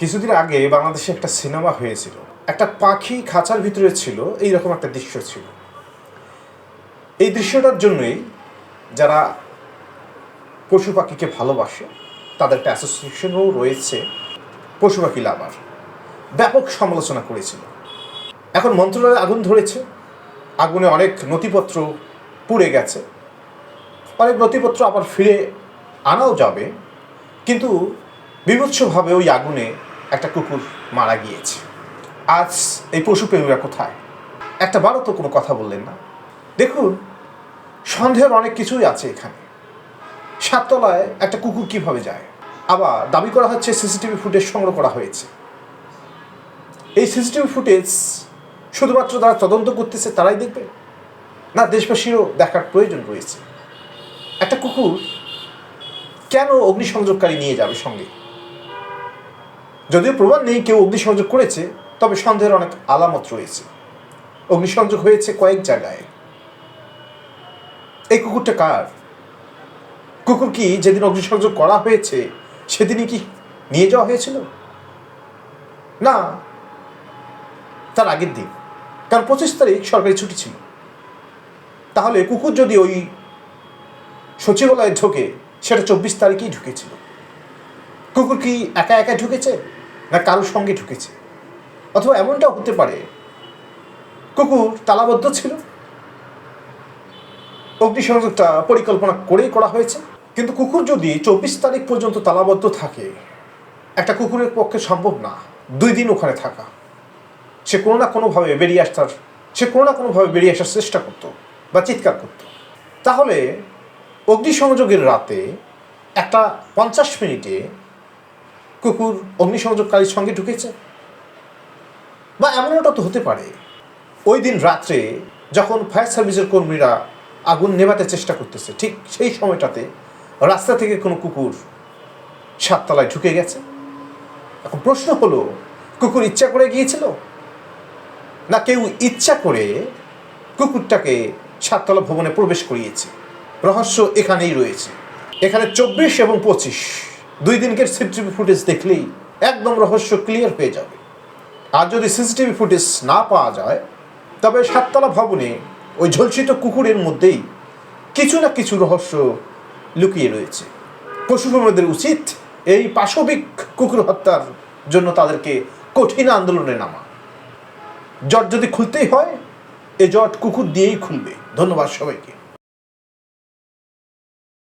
কিছুদিন আগে বাংলাদেশে একটা সিনেমা হয়েছিল। একটা পাখি খাঁচার ভিতরে ছিল, এইরকম একটা দৃশ্য ছিল। এই দৃশ্যটার জন্যই যারা পশু পাখিকে ভালোবাসে, তাদের একটা অ্যাসোসিয়েশনও রয়েছে পশু পাখি লাভার। ব্যাপক সমালোচনা করেছিল। এখন মন্ত্রণালয়ে আগুন ধরেছে। আগুনে অনেক নথিপত্র পুড়ে গেছে। অনেক নথিপত্র আবার ফিরে আনাও যাবে। কিন্তু বিভৎসভাবে ওই আগুনে একটা কুকুর মারা গিয়েছে। আজ এই পশুপ্রেমীরা কোথায়? একটা বারও তো কোনো কথা বললেন না। দেখুন, সন্দেহের অনেক কিছুই আছে এখানে। সাততলায় একটা কুকুর কীভাবে যায়? আবার দাবি করা হচ্ছে সিসিটিভি ফুটেজ সংগ্রহ করা হয়েছে। এই সিসিটিভি ফুটেজ শুধুমাত্র যারা তদন্ত করতেছে, তারাই দেখবে? না, দেশবাসীরও দেখার প্রয়োজন রয়েছে। একটা কুকুর কেন অগ্নিসংযোগকারী নিয়ে যাবে সঙ্গে? যদিও প্রমাণ নেই কেউ অগ্নিসংযোগ করেছে, তবে সন্দেহের অনেক আলামত রয়েছে। অগ্নিসংযোগ হয়েছে কয়েক জায়গায়। এই কুকুরটা কার? কুকুর কি যেদিন অগ্নিসংযোগ করা হয়েছে, সেদিনই কি নিয়ে যাওয়া হয়েছিল? না, তার আগের দিন, কারণ পঁচিশ তারিখ সরকারি ছুটি ছিল। তাহলে কুকুর যদি ওই সচিবালয়ে ঢোকে, সেটা চব্বিশ তারিখেই ঢুকেছিল। কুকুর কি একা একা ঢুকেছে? না কারোর সঙ্গে ঢুকেছে। অথবা এমনটাও হতে পারে, কুকুর তালাবদ্ধ ছিল। অগ্নিসংযোগটা পরিকল্পনা করেই করা হয়েছে। কিন্তু কুকুর যদি চব্বিশ তারিখ পর্যন্ত তালাবদ্ধ থাকে, একটা কুকুরের পক্ষে সম্ভব না। দুই দিন ওখানে থাকা। সে কোনো না কোনোভাবে বেরিয়ে আসার, সে কোনো না কোনোভাবে বেরিয়ে আসার চেষ্টা করতো বা চিৎকার করতো। তাহলে অগ্নিসংযোগের রাতে একটা পঞ্চাশ মিনিটে কুকুর অগ্নিসংযোগকারীর সঙ্গে ঢুকেছে? বা এমনটা তো হতে পারে। ওই দিন রাত্রে যখন ফায়ার সার্ভিসের কর্মীরা আগুন নেভাতে চেষ্টা করতেছে, ঠিক সেই সময়টাতে রাস্তা থেকে কোনো কুকুর সাততলায় ঢুকে গেছে। এখন প্রশ্ন হলো, কুকুর ইচ্ছা করে গিয়েছিল? না কেউ ইচ্ছা করে কুকুরটাকে সাততলা ভবনে প্রবেশ করিয়েছে? রহস্য এখানেই রয়েছে। এখানে চব্বিশ এবং পঁচিশ দুই দিনকের সিসিটিভি ফুটেজ দেখলেই একদম রহস্য ক্লিয়ার হয়ে যাবে। আর যদি সিসিটিভি ফুটেজ না পাওয়া যায়, তবে সাততলা ভবনে ওই ঝলসিত কুকুরের মধ্যেই কিছু না কিছু রহস্য লুকিয়ে রয়েছে। পশুপ্রেমীদের উচিত এই পাশবিক কুকুর হত্যার জন্য তাদেরকে কঠিন আন্দোলনে নামা। জট যদি খুলতেই হয়, এ জট কুকুর দিয়েই খুলবে। ধন্যবাদ সবাইকে।